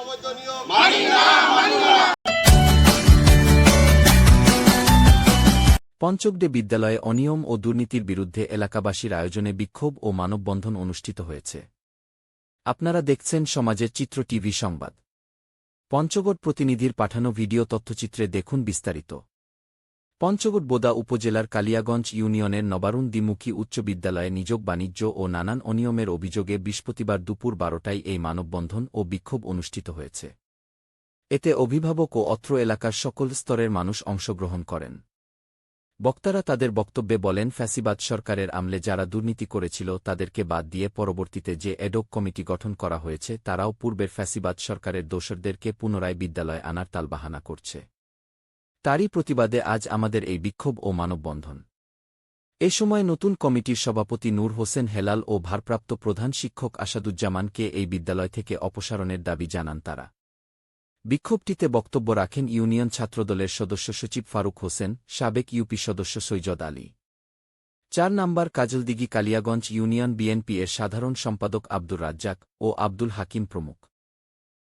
অবৈধ নিয়োগ। পঞ্চগডে বিদ্যালয়ে অনিয়ম ও দুর্নীতির বিরুদ্ধে এলাকাবাসীর আয়োজনে বিক্ষোভ ও মানববন্ধন অনুষ্ঠিত হয়েছে। আপনারা দেখছেন সমাজের চিত্র টিভি সংবাদ। পঞ্চগড় প্রতিনিধির পাঠানো ভিডিও তথ্যচিত্রে দেখুন বিস্তারিত। পঞ্চগড় বোদা উপজেলার কালিয়াগঞ্জ ইউনিয়নের নবারুণ দ্বিমুখী উচ্চ বিদ্যালয়ে নিযোগ বাণিজ্য ও নানান অনিয়মের অভিযোগে বৃহস্পতিবার দুপুর বারোটায় এই মানববন্ধন ও বিক্ষোভ অনুষ্ঠিত হয়েছে। এতে অভিভাবক ও অত্র এলাকার সকল স্তরের মানুষ অংশগ্রহণ করেন। বক্তারা তাদের বক্তব্যে বলেন, ফ্যাসিবাদ সরকারের আমলে যারা দুর্নীতি করেছিল তাদেরকে বাদ দিয়ে পরবর্তীতে যে এডক কমিটি গঠন করা হয়েছে, তারাও পূর্বের ফ্যাসিবাদ সরকারের দোসরদেরকে পুনরায় বিদ্যালয়ে আনার তালবাহানা করছে। তারই প্রতিবাদে আজ আমাদের এই বিক্ষোভ ও মানববন্ধন। এ সময় নতুন কমিটির সভাপতি নূর হোসেন হেলাল ও ভারপ্রাপ্ত প্রধান শিক্ষক আসাদুজ্জামানকে এই বিদ্যালয় থেকে অপসারণের দাবি জানান তারা। বিক্ষোভটিতে বক্তব্য রাখেন ইউনিয়ন ছাত্রদলের সদস্য সচিব ফারুক হোসেন, সাবেক ইউপি সদস্য সৈয়দ আলী। চার নম্বর কাজলদিঘি কালিয়াগঞ্জ ইউনিয়ন বিএনপি এর সাধারণ সম্পাদক আব্দুর রাজ্জাক ও আব্দুল হাকিম প্রমুখ।